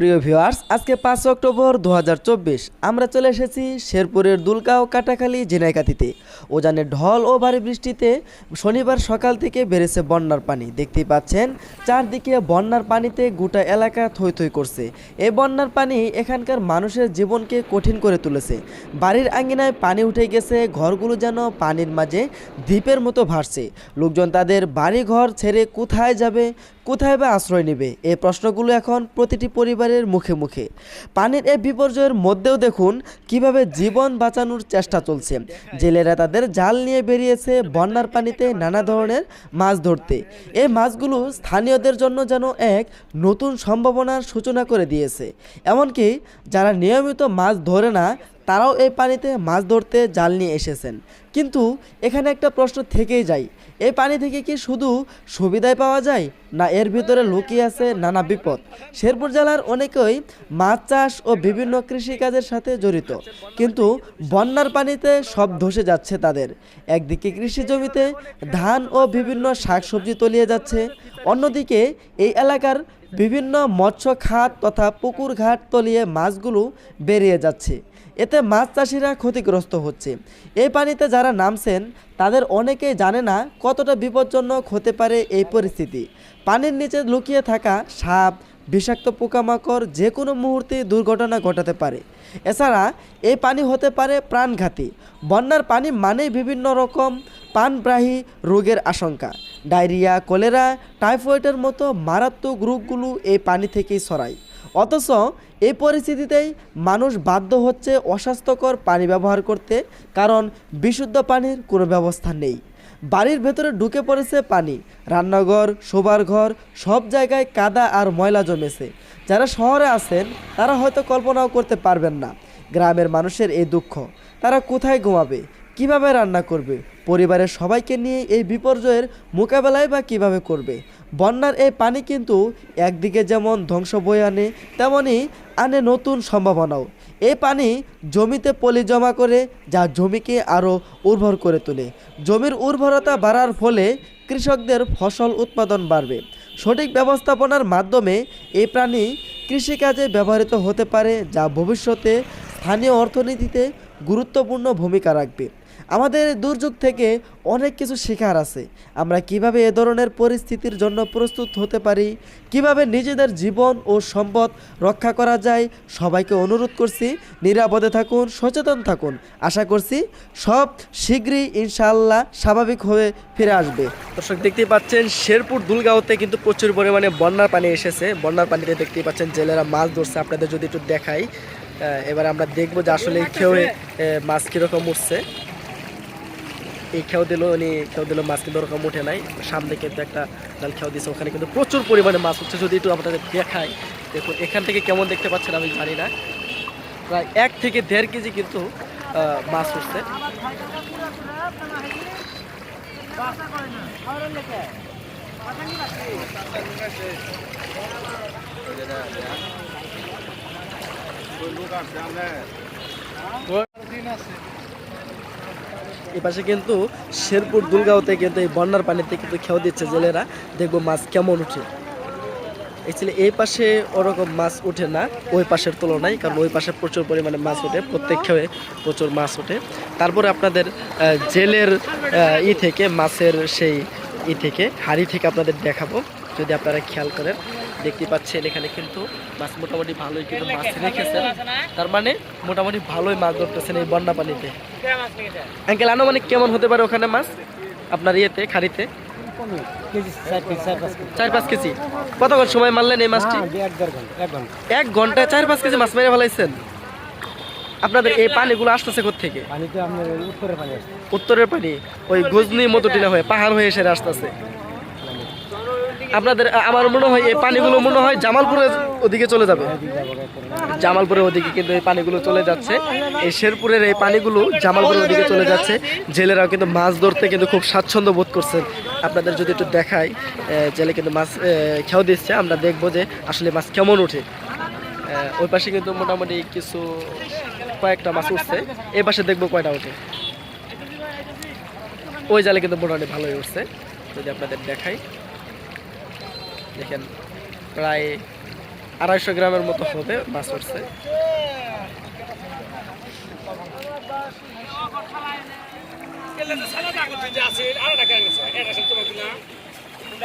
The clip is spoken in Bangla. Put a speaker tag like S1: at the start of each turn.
S1: প্রিয় ভিউয়ার্স, আজকে পাঁচ অক্টোবর দু হাজার চব্বিশ। আমরা চলে এসেছি শেরপুরের দুলগাঁও কাটাখালী জেনাইকাতিতে ওজানের ঢল ও ভারী বৃষ্টিতে শনিবার সকাল থেকে বেড়েছে বন্যার পানি। দেখতেই পাচ্ছেন, চারদিকে বন্যার পানিতে গোটা এলাকা থই থই করছে। এই বন্যার পানি এখানকার মানুষের জীবনকে কঠিন করে তুলেছে। বাড়ির আঙ্গিনায় পানি উঠে গেছে, ঘরগুলো যেন পানির মাঝে দ্বীপের মতো ভাসছে। লোকজন তাদের বাড়ি ঘর ছেড়ে কোথায় যাবে কোথায় বা আশ্রয় নেবে? এই প্রশ্নগুলো এখন প্রতিটি পরিবারের মুখে মুখে। পানির এই বিপর্যয়ের মধ্যেও দেখুন কীভাবে জীবন বাঁচানোর চেষ্টা চলছে। জেলেরা তাদের জাল নিয়ে বেরিয়েছে বন্যার পানিতে নানা ধরনের মাছ ধরতে। এই মাছগুলো স্থানীয়দের জন্য যেন এক নতুন সম্ভাবনার সূচনা করে দিয়েছে। এমনকি যারা নিয়মিত মাছ ধরে না তারাও এই পানিতে মাছ ধরতে জাল নিয়ে এসেছেন। কিন্তু এখানে একটা প্রশ্ন থেকেই যায়, এই পানি থেকে কি শুধু সুবিধাই পাওয়া যায়, না এর ভিতরে লুকিয়ে আছে নানা বিপদ? শেরপুর জেলার অনেকেই মাছ চাষ ও বিভিন্ন কৃষিকাজের সাথে জড়িত, কিন্তু বন্যার পানিতে সব ধসে যাচ্ছে তাদের। একদিকে কৃষি জমিতে ধান ও বিভিন্ন শাকসবজি তলিয়ে যাচ্ছে অন্যদিকে, এই এলাকার বিভিন্ন মৎস্য খাত তথা পুকুর ঘাট তলিয়ে মাছগুলো বেরিয়ে যাচ্ছে। এতে মাছ চাষিরা ক্ষতিগ্রস্ত হচ্ছে। এই পানিতে যারা নামছেন, তাদের অনেকেই জানে না কতটা বিপজ্জনক হতে পারে এই পরিস্থিতি। পানির নিচে লুকিয়ে থাকা সাপ, বিষাক্ত পোকামাকড় যে কোনো মুহূর্তে দুর্ঘটনা ঘটাতে পারে। এছাড়া, এই পানি হতে পারে প্রাণঘাতী। বন্যার পানি মানেই বিভিন্ন রকম প্রাণগ্রাহী রোগের আশঙ্কা। ডায়রিয়া, কলেরা, টাইফয়েডের মতো মারাত্মক রোগগুলো এই পানি থেকেই ছড়ায়। অথচ এই পরিস্থিতিতেই মানুষ বাধ্য হচ্ছে অস্বাস্থ্যকর পানি ব্যবহার করতে, কারণ বিশুদ্ধ পানির কোনো ব্যবস্থা নেই। বাড়ির ভেতরে ঢুকে পড়েছে পানি। রান্নাঘর, শোবার ঘর, সব জায়গায় কাদা আর ময়লা জমেছে। যারা শহরে আছেন, তারা হয়তো কল্পনাও করতে পারবেন না। গ্রামের মানুষের এই দুঃখ। তারা কোথায় ঘুমাবে? কীভাবে রান্না করবে? পরিবারের সবাইকে নিয়ে এই বিপর্যয়ের মোকাবেলায় বা কীভাবে করবে? বন্যার এই পানি কিন্তু একদিকে যেমন ধ্বংস বয়ে আনে তেমনই আনে নতুন সম্ভাবনাও। এই পানি জমিতে পলি জমা করে, যা জমিকে আরও উর্বর করে তোলে। জমির উর্বরতা বাড়ার ফলে কৃষকদের ফসল উৎপাদন বাড়বে। সঠিক ব্যবস্থাপনার মাধ্যমে এই প্রাণী কৃষিকাজে ব্যবহৃত হতে পারে, যা ভবিষ্যতে স্থানীয় অর্থনীতিতে গুরুত্বপূর্ণ ভূমিকা রাখবে। আমাদের দুর্যোগ থেকে অনেক কিছু শেখার আছে। আমরা কীভাবে এ ধরনের পরিস্থিতির জন্য প্রস্তুত হতে পারি? কীভাবে নিজেদের জীবন ও সম্পদ রক্ষা করা যায়? সবাইকে অনুরোধ করছি, নিরাপদে থাকুন, সচেতন থাকুন। আশা করছি সব শীঘ্রই ইনশাআল্লাহ স্বাভাবিক হয়ে ফিরে আসবে। দর্শক, দেখতেই পাচ্ছেন, শেরপুর দুলগাঁওতে কিন্তু প্রচুর পরিমাণে বন্যার পানি এসেছে। বন্যার পানিতে দেখতেই পাচ্ছেন, জেলেরা মাছ ধরছে। আপনাদের যদি একটু দেখাই এবার আমরা দেখব যে আসলে এই খেয়ে মাছ কীরকম উঠছে। এই খেও দিল, উনি খেও দিল মাছ কিন্তু ওরকম উঠে নাই। সামনে কিন্তু একটা ডাল খেও দিয়েছে ওখানে কিন্তু প্রচুর পরিমাণে মাছ উঠছে। যদি একটু আপনাদের দেখায় দেখুন, এখান থেকে কেমন দেখতে পাচ্ছেন আমি জানি না। প্রায় এক থেকে দেড় কেজি কিন্তু মাছ উঠছে। পাশে কিন্তু শেরপুর দুলগাঁওতে কিন্তু এই বন্যার পানিতে কিন্তু খেয়ে দিচ্ছে জেলেরা। দেখব মাছ কেমন উঠে। অ্যাকচুয়ালি এই পাশে ওরকম মাছ ওঠে না, ওই পাশের তুলনায়, কারণ ওই পাশে প্রচুর পরিমাণে মাছ ওঠে প্রত্যেক খেয়ে প্রচুর মাছ ওঠে তারপরে আপনাদের জেলের ই থেকে, মাছের সেই ই থেকে, হাড়ি থেকে আপনাদের দেখাবো। যদি আপনারা খেয়াল করেন দেখতে পাচ্ছেন এখানে কিন্তু মাছ মোটামুটি ভালোই কিন্তু মাছ রেখেছেন। তার মানে মোটামুটি ভালোই মাছ ধরতেছেন এই বন্যা পানিতে। আঙ্কেল আনুমানিক কেমন হতে পারে ওখানে মাছ? আপনার ইয়েতে খাড়িতে? চার পাঁচ কেজি। কতক্ষণ সময় মারলেন এই মাছটি? এক ঘন্টায় চার পাঁচ কেজি মাছ মেরে ফেলাইছেন? আপনাদের এই পানিগুলো আসতেছে থেকে
S2: পানিতে আপনার উত্তরে পানি আসছে।
S1: উত্তরের পানি ওই গজনি মধুটিনা হয়ে পাহাড় হয়ে এসে আসতেছে। আপনাদের আমার মনে হয় এই পানিগুলো মনে হয় জামালপুরের ওদিকে চলে যাবে। জামালপুরের ওদিকে কিন্তু এই পানিগুলো চলে যাচ্ছে। এই শেরপুরের এই পানিগুলো জামালপুরের ওদিকে চলে যাচ্ছে। জেলেরাও কিন্তু মাছ ধরতে কিন্তু খুব স্বাচ্ছন্দ্য বোধ করছেন। আপনাদের যদি একটু দেখাই জেলে কিন্তু মাছ খেয়াও দিচ্ছে। আমরা দেখব যে আসলে মাছ কেমন ওঠে। ওই পাশে কিন্তু মোটামুটি কিছু, কয়েকটা মাছ উঠছে। এই পাশে দেখব কয়টা ওঠে। ওই জালে কিন্তু মোটামুটি ভালোই উঠছে। যদি আপনাদের দেখাই। দেখেন প্রায়
S3: আড়াইশো গ্রামের মতো হবে মাছ উঠছে
S4: আছে